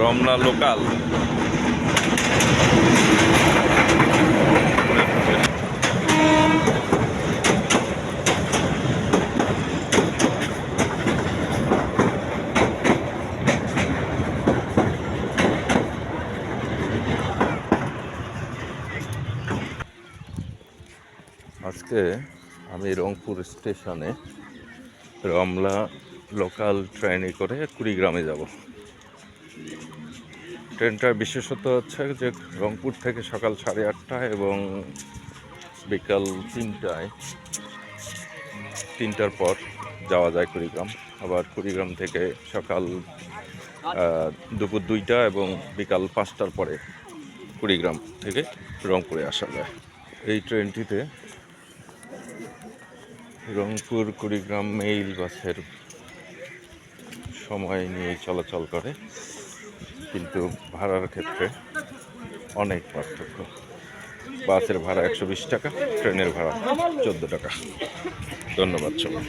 Ramna local. আজকে আমি রংপুর স্টেশনে রমলা লোকাল ট্রেনে করে কুড়িগ্রামে যাব। ট্রেনটার বিশেষত হচ্ছে যে রংপুর থেকে সকাল সাড়ে আটটায় এবং বিকাল তিনটায়, তিনটার পর যাওয়া যায় কুড়িগ্রাম। আবার কুড়িগ্রাম থেকে সকাল দুপুর দুইটা এবং বিকাল পাঁচটার পরে কুড়িগ্রাম থেকে রংপুরে আসা যায়। এই ট্রেনটিতে রংপুর, কুড়িগ্রাম, মেইল বাসের সময় নিয়ে চলাচল করে। কিন্তু ভাড়ার ক্ষেত্রে অনেক পার্থক্য। বাসের ভাড়া একশো বিশ টাকা, ট্রেনের ভাড়া চোদ্দ টাকা। ধন্যবাদ সবাই